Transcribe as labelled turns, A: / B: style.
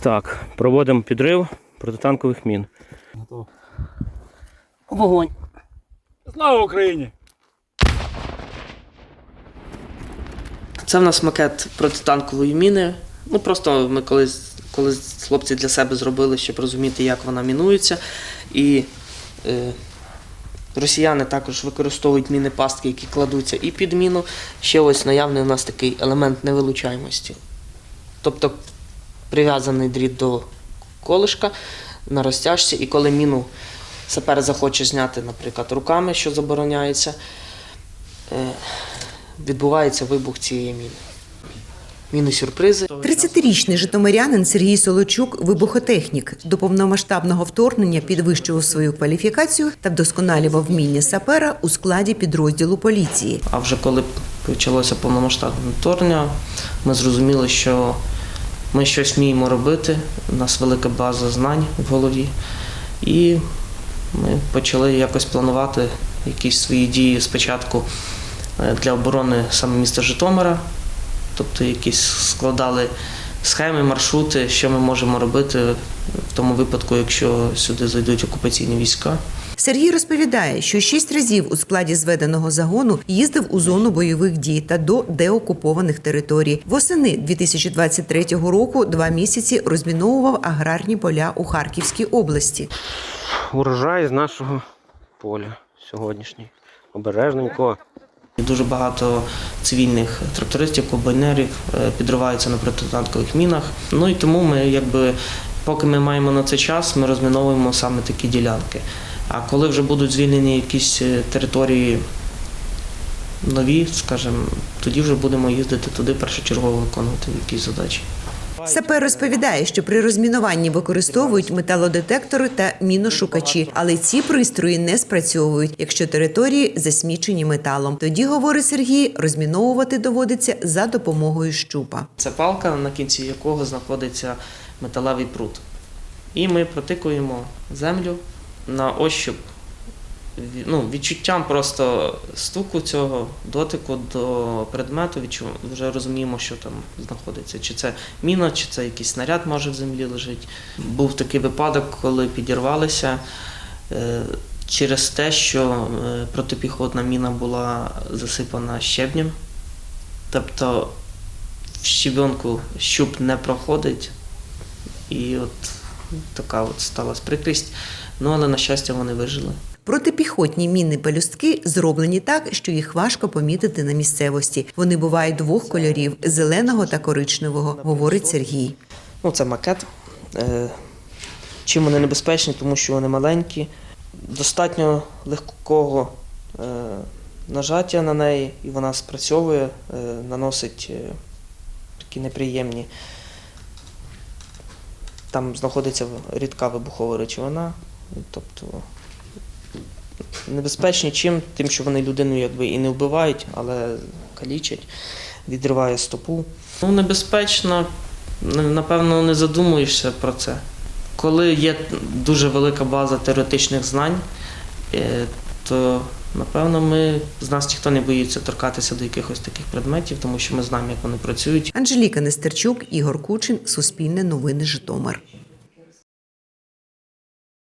A: Так, проводимо підрив протитанкових мін.
B: Готово.
A: Вогонь.
B: Слава Україні!
C: Це в нас макет протитанкової міни. Ну просто ми колись, колись хлопці для себе зробили, щоб розуміти, як вона мінується. І е, росіяни також використовують міни пастки, які кладуться і під міну. Ще ось наявний у нас такий елемент невилучаємості. Тобто прив'язаний дріт до колишка на розтяжці, і коли міну сапер захоче зняти, наприклад, руками, що забороняється, е, відбувається вибух цієї міни. Міни-сюрпризи.
D: 30-річний житомирянин Сергій Солочук – вибухотехнік. До повномасштабного вторгнення підвищував свою кваліфікацію та вдосконалював вміння сапера у складі підрозділу поліції.
C: А вже коли почалося повномасштабне вторгнення, ми зрозуміли, що ми щось вміємо робити. У нас велика база знань в голові. І ми почали якось планувати якісь свої дії спочатку е, для оборони саме міста Житомира, тобто якісь складали схеми, маршрути, що ми можемо робити в тому випадку, якщо сюди зайдуть окупаційні війська.
D: Сергій розповідає, що шість разів у складі зведеного загону їздив у зону бойових дій та до деокупованих територій. Восени 2023 року два місяці розміновував аграрні поля у Харківській області.
A: Урожай з нашого поля сьогоднішній. Обережненько.
C: Дуже багато цивільних трактористів, комбайнерів е, підриваються на протитанкових мінах. Ну і тому ми, якби, поки ми маємо на це час, ми розміновуємо саме такі ділянки. А коли вже будуть звільнені якісь е, території нові, скажімо, тоді вже будемо їздити туди першочергово виконувати якісь задачі.
D: Сапер розповідає, що при розмінуванні використовують металодетектори та міношукачі, але ці пристрої не спрацьовують, якщо території засмічені металом. Тоді, говорить Сергій, розміновувати доводиться за допомогою щупа.
C: Це палка, на кінці якого знаходиться металевий прут. І ми протикуємо землю на ощуп. Ну, відчуттям просто стуку цього, дотику до предмету, вже розуміємо, що там знаходиться. Чи це міна, чи це якийсь снаряд може в землі лежить. Був такий випадок, коли підірвалися е, через те, що е, протипіхотна міна була засипана щебнем. Тобто в щебенку щуп не проходить, і от така от сталася прикрість. Ну, але на щастя вони вижили.
D: Протипіхотні мінні пелюстки зроблені так, що їх важко помітити на місцевості. Вони бувають двох кольорів зеленого та коричневого, говорить Сергій.
C: Ну, це макет. Е, Чим вони небезпечні, тому що вони маленькі, достатньо легкого е, нажаття на неї, і вона спрацьовує, е, наносить такі неприємні. Там знаходиться рідка вибухова речовина, тобто небезпечні чим, тим, що вони людину якби і не вбивають, але калічать, відриває стопу. Ну, небезпечно, напевно, не задумуєшся про це. Коли є дуже велика база теоретичних знань, е, то напевно ми з нас ніхто не боїться торкатися до якихось таких предметів, тому що ми знаємо, як вони працюють.
D: Анжеліка Нестерчук, Ігор Кучин, Суспільне новини Житомир.